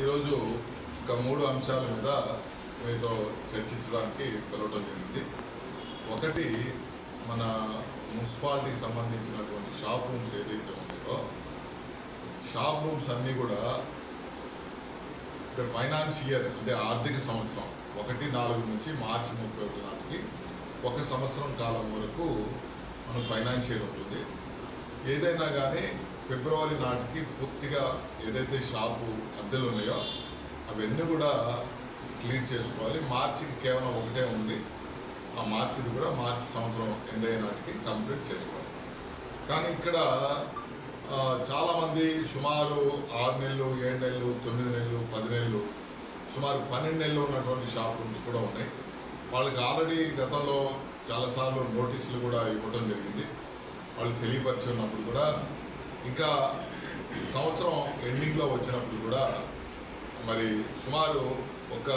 ఈరోజు ఇంక మూడు అంశాల మీద మీతో చర్చించడానికి పిలవడం జరిగింది. ఒకటి మన మున్సిపాలిటీకి సంబంధించినటువంటి షాప్ రూమ్స్ ఏదైతే ఉన్నాయో షాప్ రూమ్స్ అన్నీ కూడా అంటే ఫైనాన్స్ ఇయర్ అంటే ఆర్థిక సంవత్సరం ఒకటి నాలుగు నుంచి మార్చి ముప్పై ఒకటి నాటికి ఒక సంవత్సరం కాలం వరకు మనం ఫైనాన్స్ ఇయర్ ఉంటుంది. ఏదైనా కానీ ఫిబ్రవరి నాటికి పూర్తిగా ఏదైతే షాపు అద్దెలు ఉన్నాయో అవన్నీ కూడా క్లియర్ చేసుకోవాలి. మార్చికి కేవలం ఒకటే ఉంది. ఆ మార్చిది కూడా మార్చి సంవత్సరం ఎండ్ అయ్యే నాటికి కంప్లీట్ చేసుకోవాలి. కానీ ఇక్కడ చాలామంది సుమారు ఆరు నెలలు ఏడు నెలలు తొమ్మిది నెలలు పది నెలలు సుమారు పన్నెండు నెలలు ఉన్నటువంటి షాప్ రూమ్స్ కూడా ఉన్నాయి. వాళ్ళకి ఆల్రెడీ గతంలో చాలాసార్లు నోటీసులు కూడా ఇవ్వడం జరిగింది. వాళ్ళు తెలియపరిచి ఉన్నప్పుడు కూడా ఇంకా సంవత్సరం ఎండింగ్లో వచ్చినప్పుడు కూడా మరి సుమారు ఒక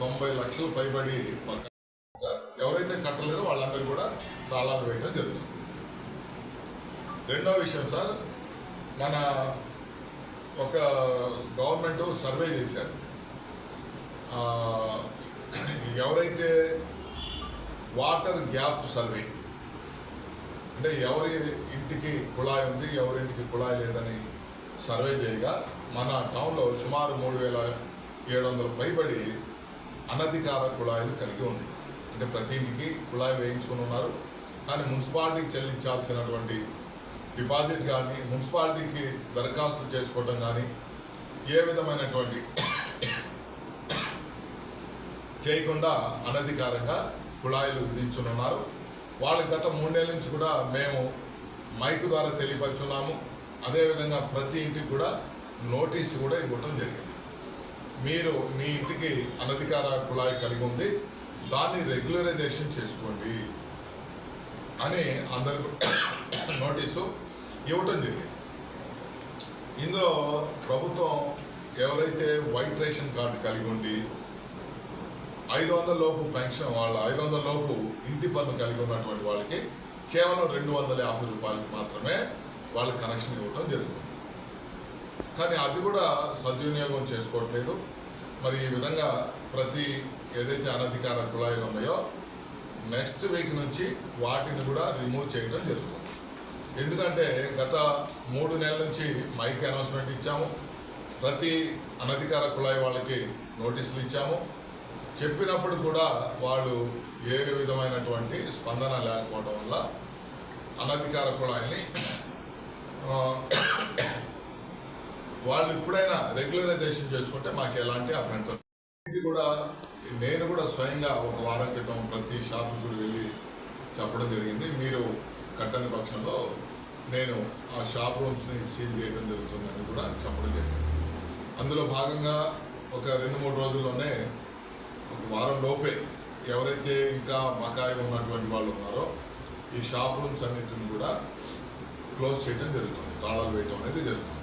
తొంభై లక్షలు పైబడి సార్ ఎవరైతే కట్టలేదో వాళ్ళందరూ కూడా తాళాలు వేయడం జరుగుతుంది. రెండో విషయం సార్ మన ఒక గవర్నమెంట్ సర్వే చేశారు. ఎవరైతే వాటర్ గ్యాప్ సర్వే అంటే ఎవరి ఇంటికి కుళాయి ఉంది ఎవరింటికి కుళాయి లేదని సర్వే చేయగా మన టౌన్లో సుమారు మూడు వేల ఏడు వందల పైబడి అనధికార కుళాయిలు కలిగి ఉంది. అంటే ప్రతి ఇంటికి కుళాయి వేయించుకుని ఉన్నారు. కానీ మున్సిపాలిటీకి చెల్లించాల్సినటువంటి డిపాజిట్ కానీ మున్సిపాలిటీకి దరఖాస్తు చేసుకోవడం కానీ ఏ విధమైనటువంటి చేయకుండా అనధికారంగా కుళాయిలు విధించనున్నారు వాళ్ళు గత మూడేళ్ళ నుంచి కూడా మేము మైక్ ద్వారా తెలియపరుచున్నాము. అదేవిధంగా ప్రతి ఇంటికి కూడా నోటీసు కూడా ఇవ్వటం జరిగింది. మీరు మీ ఇంటికి అనధికార కుళాయి కలిగి ఉంది దాన్ని రెగ్యులరైజేషన్ చేసుకోండి అని అందరికి నోటీసు ఇవ్వటం జరిగింది. ఇందులో ప్రభుత్వం ఎవరైతే వైట్ రేషన్ కార్డు కలిగి ఉండి ఐదు వందల లోపు పెన్షన్ వాళ్ళ ఐదు వందల లోపు ఇంటి పన్ను కలిగి ఉన్నటువంటి వాళ్ళకి కేవలం రెండు వందల యాభై రూపాయలకి మాత్రమే వాళ్ళకి కనెక్షన్ ఇవ్వటం జరుగుతుంది. కానీ అది కూడా సద్వినియోగం చేసుకోవట్లేదు. మరి ఈ విధంగా ప్రతి ఏదైతే అనధికార కుళాయిలు ఉన్నాయో నెక్స్ట్ వీక్ నుంచి వాటిని కూడా రిమూవ్ చేయడం జరుగుతుంది. ఎందుకంటే గత మూడు నెలల నుంచి మైక్ అనౌన్స్మెంట్ ఇచ్చాము. ప్రతి అనధికార కుళాయి వాళ్ళకి నోటీసులు ఇచ్చాము. చెప్పినప్పుడు కూడా వాళ్ళు ఏ విధమైనటువంటి స్పందన లేకపోవడం వల్ల అనధికార కుళాయిని వాళ్ళు ఇప్పుడైనా రెగ్యులరైజేషన్ చేసుకుంటే మాకు ఎలాంటి అభ్యంతరం ఇది కూడా నేను కూడా స్వయంగా ఒక వారం క్రితం ప్రతి షాపు కూడా వెళ్ళి చెప్పడం జరిగింది. మీరు కట్టని పక్షంలో నేను ఆ షాప్ రూమ్స్ని సీల్ చేయడం జరుగుతుందని కూడా చెప్పడం జరిగింది. అందులో భాగంగా ఒక రెండు మూడు రోజుల్లోనే ఒక వారం లోపే ఎవరైతే ఇంకా బకాయి ఉన్నటువంటి వాళ్ళు ఉన్నారో ఈ షాప్ రూమ్స్ అన్నింటిని కూడా క్లోజ్ చేయడం జరుగుతుంది. తాళాలు వేయడం అనేది జరుగుతుంది.